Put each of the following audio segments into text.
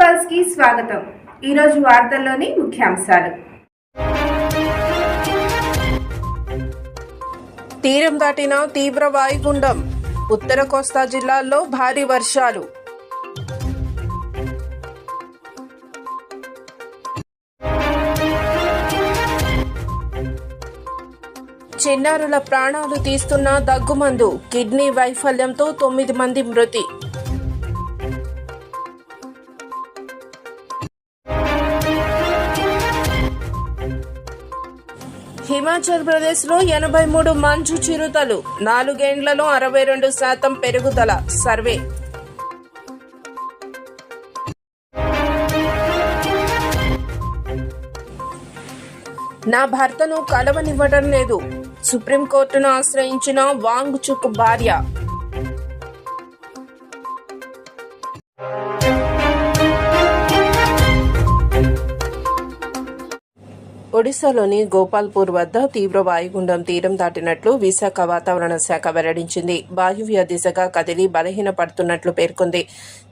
పల్స్కి స్వాగతం. ఈరోజు వార్తల్లోని ముఖ్యాంశాలు. తీరం దాటిన తీవ్ర వాయుగుండం ఉత్తర కోస్తా జిల్లాల్లో భారీ వర్షాలు. చిన్నారుల ప్రాణాలు తీస్తున్న దగ్గుమందు కిడ్నీ వైఫల్యంతో తొమ్మిది మంది మృతి. హిమాచల్ ప్రదేశ్లో ఎనభై మూడు మంచు చిరుతలు నాలుగేండ్లలో అరవై రెండు శాతం పెరుగుదల. సర్వే. నా భర్తను కలవనివ్వడం లేదు. సుప్రీంకోర్టును ఆశ్రయించిన వాంగ్చుక్ భార్య. ఒడిశాలోని గోపాల్పూర్ వద్ద తీవ్ర వాయుగుండం తీరం దాటినట్లు విశాఖ వాతావరణ శాఖ వెల్లడించింది. వాయువ్య దిశగా కదిలి బలహీనపడుతున్నట్లు పేర్కొంది.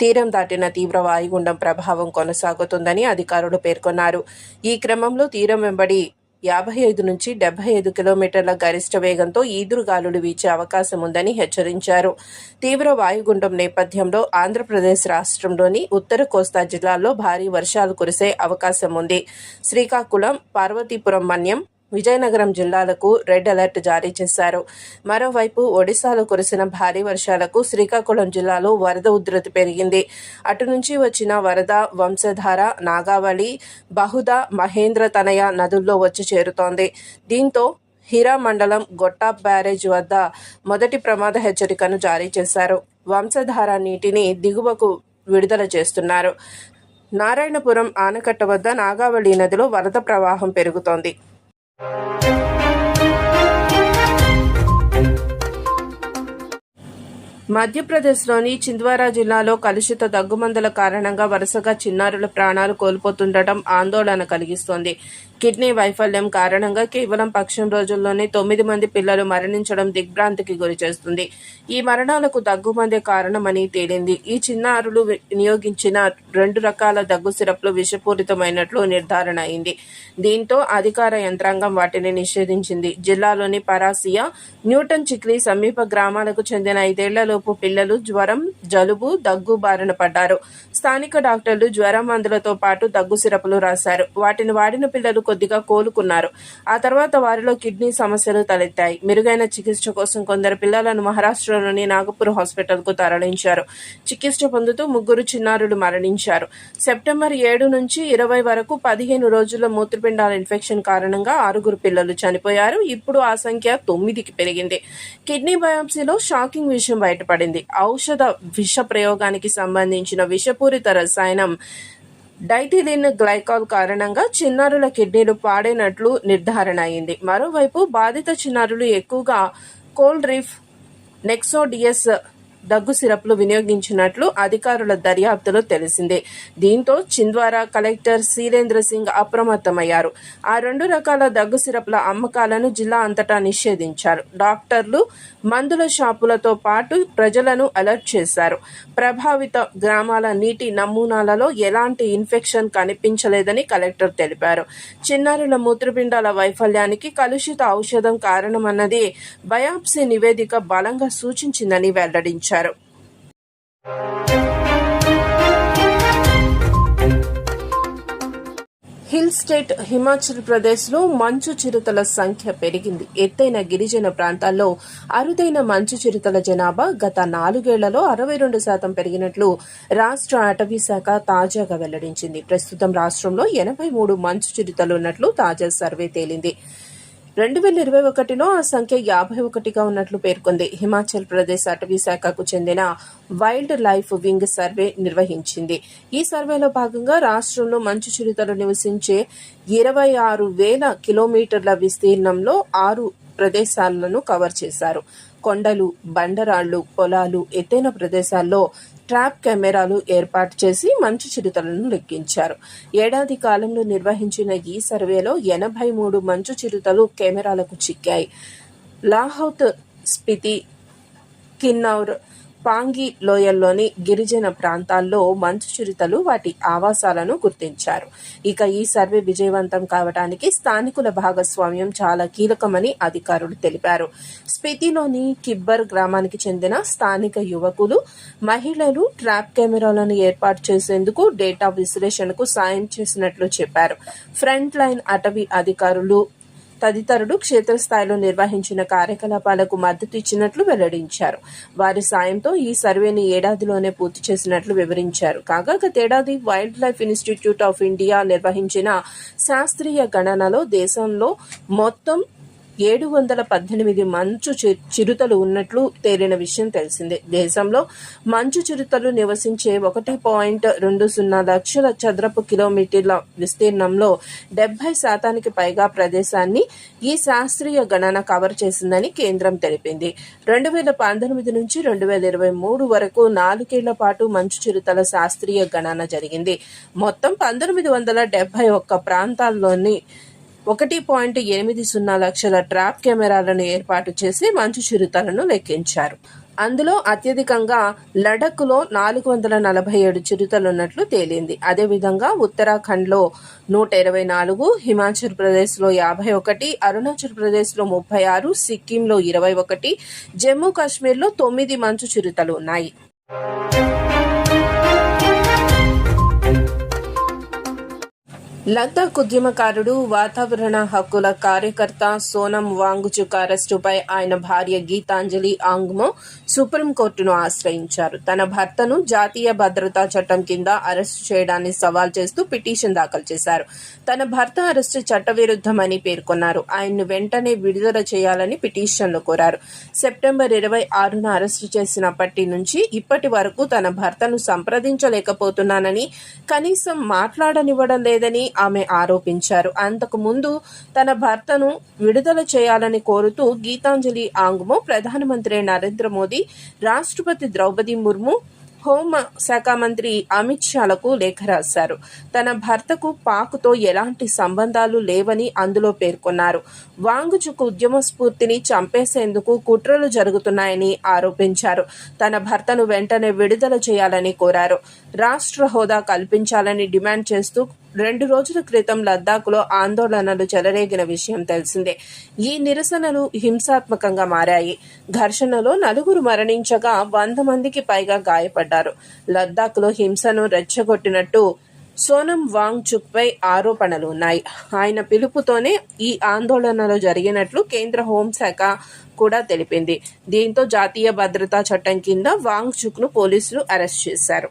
తీరం దాటిన తీవ్ర వాయుగుండం ప్రభావం కొనసాగుతుందని అధికారులు పేర్కొన్నారు. ఈ క్రమంలో తీరం వెంబడి యాభై ఐదు నుంచి డెబ్బై ఐదు కిలోమీటర్ల గరిష్ట వేగంతో ఈదురుగాలులు వీచే అవకాశం ఉందని హెచ్చరించారు. తీవ్ర వాయుగుండం నేపథ్యంలో ఆంధ్రప్రదేశ్ రాష్ట్రంలోని ఉత్తర కోస్తా జిల్లాల్లో భారీ వర్షాలు కురిసే అవకాశం ఉంది. శ్రీకాకుళం పార్వతీపురం మన్యం విజయనగరం జిల్లాలకు రెడ్ అలర్ట్ జారీ చేశారు. మరోవైపు ఒడిశాలో కురిసిన భారీ వర్షాలకు శ్రీకాకుళం జిల్లాలో వరద ఉధృతి పెరిగింది. అటు నుంచి వచ్చిన వరద వంశధార నాగావళి బహుద మహేంద్ర తనయ నదుల్లో వచ్చి చేరుతోంది. దీంతో హీరా మండలం గొట్టా బ్యారేజ్ వద్ద మొదటి ప్రమాద హెచ్చరికను జారీ చేశారు. వంశధార నీటిని దిగువకు విడుదల చేస్తున్నారు. నారాయణపురం ఆనకట్ట వద్ద నాగావళి నదిలో వరద ప్రవాహం పెరుగుతోంది. మధ్యప్రదేశ్లోని చింద్వారా జిల్లాలో కలుషిత దగ్గుమందుల కారణంగా వరుసగా చిన్నారుల ప్రాణాలు కోల్పోతుండటం ఆందోళన కలిగిస్తోంది. కిడ్నీ వైఫల్యం కారణంగా కేవలం పక్షం రోజుల్లోనే తొమ్మిది మంది పిల్లలు మరణించడం దిగ్భ్రాంతికి గురిచేస్తుంది. ఈ మరణాలకు దగ్గుమందే కారణమని తేలింది. ఈ చిన్నారులు వినియోగించిన రెండు రకాల దగ్గు సిరప్లు విషపూరితమైనట్లు నిర్ధారణ అయింది. దీంతో అధికార యంత్రాంగం వాటిని నిషేధించింది. జిల్లాలోని పరాసియా న్యూటన్ చిక్రీ సమీప గ్రామాలకు చెందిన ఐదేళ్ళలోపు పిల్లలు జ్వరం జలుబు దగ్గు బారిన పడ్డారు. స్థానిక డాక్టర్లు జ్వరం మందులతో పాటు దగ్గు సిరపులు రాశారు. వాటిని వాడిన పిల్లలు కొద్దిగా కోలుకున్నారు. ఆ తర్వాత వారిలో కిడ్నీ సమస్యలు తలెత్తాయి. మెరుగైన చికిత్స కోసం కొందరు పిల్లలను మహారాష్ట్రలోని నాగపూర్ హాస్పిటల్కు తరలించారు. చికిత్స పొందుతూ ముగ్గురు చిన్నారులు మరణించారు. సెప్టెంబర్ ఏడు నుంచి ఇరవై వరకు పదిహేను రోజుల మూత్రపిండాల ఇన్ఫెక్షన్ కారణంగా ఆరుగురు పిల్లలు చనిపోయారు. ఇప్పుడు ఆ సంఖ్య తొమ్మిదికి పెరిగింది. కిడ్నీ బయాప్సీలో షాకింగ్ విషయం బయటపడింది. ఔషధ విష ప్రయోగానికి సంబంధించిన విషపూరిత రసాయనం డైథిలిన్ గ్లైకాల్ కారణంగా చిన్నారుల కిడ్నీలు పాడైనట్లు నిర్ధారణ అయింది. మరోవైపు బాధిత చిన్నారులు ఎక్కువగా కోల్డ్ రీఫ్ నెక్సోడియస్ దగ్గు సిరప్లు వినియోగించినట్లు అధికారుల దర్యాప్తులో తెలిసిందే. దీంతో చింద్వారా కలెక్టర్ శీలేంద్ర సింగ్ అప్రమత్తమయ్యారు. ఆ రెండు రకాల దగ్గు సిరప్ల అమ్మకాలను జిల్లా అంతటా నిషేధించారు. డాక్టర్లు మందుల షాపులతో పాటు ప్రజలను అలర్ట్ చేశారు. ప్రభావిత గ్రామాల నీటి నమూనాలలో ఎలాంటి ఇన్ఫెక్షన్ కనిపించలేదని కలెక్టర్ తెలిపారు. చిన్నారుల మూత్రపిండాల వైఫల్యానికి కలుషిత ఔషధం కారణమన్నది బయాప్సీ నివేదిక బలంగా సూచించిందని వెల్లడించారు. హిల్ స్టేట్ హిమాచల్ ప్రదేశ్లో మంచు చిరుతల సంఖ్య పెరిగింది. ఎత్తైన గిరిజన ప్రాంతాల్లో అరుదైన మంచు చిరుతల జనాభా గత నాలుగేళ్ళలో అరవై రెండు శాతం పెరిగినట్లు రాష్ట్ర అటవీ శాఖ తాజాగా వెల్లడించింది. ప్రస్తుతం రాష్ట్రంలో ఎనభై మూడు మంచు చిరుతలు ఉన్నట్లు తాజా సర్వే తేలింది. రెండు వేల ఇరవై ఒకటిలో ఆ సంఖ్య యాభై ఒకటిగా ఉన్నట్లు పేర్కొంది. హిమాచల్ ప్రదేశ్ అటవీ శాఖకు చెందిన వైల్డ్ లైఫ్ వింగ్ సర్వే నిర్వహించింది. ఈ సర్వేలో భాగంగా రాష్ట్రంలో మంచు చిరుతలు నివసించే ఇరవై ఆరు వేల కిలోమీటర్ల విస్తీర్ణంలో ఆరు ప్రదేశాలను కవర్ చేశారు. కొండలు బండరాళ్ళు పొలాలు ఎత్తైన ప్రదేశాల్లో ట్రాప్ కెమెరాలు ఏర్పాటు చేసి మంచు చిరుతలను లెక్కించారు. ఏడాది కాలంలో నిర్వహించిన ఈ సర్వేలో ఎనభై మూడు మంచు చిరుతలు కెమెరాలకు చిక్కాయి. లాహౌత్ స్పితి కిన్నౌర్ పాంగి లోయల్లోని గిరిజన ప్రాంతాల్లో మంచు చిరుతలు వాటి ఆవాసాలను గుర్తించారు. ఇక ఈ సర్వే విజయవంతం కావడానికి స్థానికుల భాగస్వామ్యం చాలా కీలకమని అధికారులు తెలిపారు. స్పితిలోని కిబ్బర్ గ్రామానికి చెందిన స్థానిక యువకులు మహిళలు ట్రాప్ కెమెరాలను ఏర్పాటు చేసేందుకు డేటా విశ్లేషణకు సాయం చేసినట్లు చెప్పారు. ఫ్రంట్ లైన్ అటవీ అధికారులు తదితరులు క్షేత్రస్థాయిలో నిర్వహించిన కార్యకలాపాలకు మద్దతు ఇచ్చినట్లు వెల్లడించారు. వారి సాయంతో ఈ సర్వేని ఏడాదిలోనే పూర్తి చేసినట్లు వివరించారు. కాగా గతేడాది wildlife institute of India నిర్వహించిన శాస్త్రీయ గణనలో దేశంలో మొత్తం ఏడు వందల పద్దెనిమిది మంచు చి- చిరుతలు ఉన్నట్లు తేలిన విషయం తెలిసిందే. దేశంలో మంచు చిరుతలు నివసించే ఒకటి పాయింట్ రెండు సున్నా లక్షల చదరపు కిలోమీటర్ల విస్తీర్ణంలో డెబ్బై శాతానికి పైగా ప్రదేశాన్ని ఈ శాస్త్రీయ గణన కవర్ చేసిందని కేంద్రం తెలిపింది. రెండు వేల పంతొమ్మిది నుంచి రెండు వేల ఇరవై మూడు వరకు నాలుగేళ్ళ పాటు మంచు చిరుతల శాస్త్రీయ గణన జరిగింది. మొత్తం పంతొమ్మిది వందల డెబ్బై ఒక్క ప్రాంతాల్లోని ఒకటి పాయింట్ ఎనిమిది సున్నా లక్షల ట్రాప్ కెమెరాలను ఏర్పాటు చేసి మంచు చిరుతలను లెక్కించారు. అందులో అత్యధికంగా లడఖ్లో నాలుగు వందల నలభై ఏడు చిరుతలున్నట్లు తేలింది. అదేవిధంగా ఉత్తరాఖండ్లో నూట ఇరవై నాలుగు హిమాచల్ ప్రదేశ్లో యాభై ఒకటి అరుణాచల్ ప్రదేశ్లో ముప్పై ఆరు సిక్కింలో ఇరవై ఒకటి జమ్మూ కాశ్మీర్లో తొమ్మిది మంచు చిరుతలు ఉన్నాయి. లద్దాఖ్ ఉద్యమకారుడు వాతావరణ హక్కుల కార్యకర్త సోనం వాంగుచుక్ అరెస్టుపై ఆయన భార్య గీతాంజలి ఆంగ్మో సుప్రీంకోర్టును ఆశ్రయించారు. తన భర్తను జాతీయ భద్రతా చట్టం కింద అరెస్టు చేయడాన్ని సవాల్ చేస్తూ పిటిషన్ దాఖలు చేశారు. తన భర్త అరెస్టు చట్టవిరుద్ధమని పేర్కొన్నారు. ఆయన్ను వెంటనే విడుదల చేయాలని పిటిషన్లు కోరారు. సెప్టెంబర్ ఇరవై ఆరున అరెస్టు చేసినప్పటి నుంచి ఇప్పటి వరకు తన భర్తను సంప్రదించలేకపోతున్నానని కనీసం మాట్లాడనివ్వడం లేదని ఆమె ఆరోపించారు. అంతకు ముందు తన భర్తను విడుదల చేయాలని కోరుతూ గీతాంజలి ఆంగ్మో ప్రధానమంత్రి నరేంద్ర మోదీ రాష్ట్రపతి ద్రౌపది ముర్ము హోం శాఖ మంత్రి అమిత్ షాలకు లేఖ రాశారు. తన భర్తకు పాక్తో ఎలాంటి సంబంధాలు లేవని అందులో పేర్కొన్నారు. వాంగుచుకు ఉద్యమ స్ఫూర్తిని చంపేసేందుకు కుట్రలు జరుగుతున్నాయని ఆరోపించారు. తన భర్తను వెంటనే విడుదల చేయాలని కోరారు. రాష్ట్ర హోదా కల్పించాలని డిమాండ్ చేస్తూ రెండు రోజుల క్రితం లద్దాఖ్లో ఆందోళనలు చెలరేగిన విషయం తెలిసిందే. ఈ నిరసనలు హింసాత్మకంగా మారాయి. ఘర్షణలో నలుగురు మరణించగా వంద మందికి పైగా గాయపడ్డారు. లద్దాఖ్లో హింసను రెచ్చగొట్టినట్టు సోనం వాంగ్ చుక్పై ఆరోపణలు ఉన్నాయి. ఆయన పిలుపుతోనే ఈ ఆందోళనలు జరిగినట్లు కేంద్ర హోంశాఖ కూడా తెలిపింది. దీంతో జాతీయ భద్రతా చట్టం కింద వాంగ్చుక్ను పోలీసులు అరెస్ట్ చేశారు.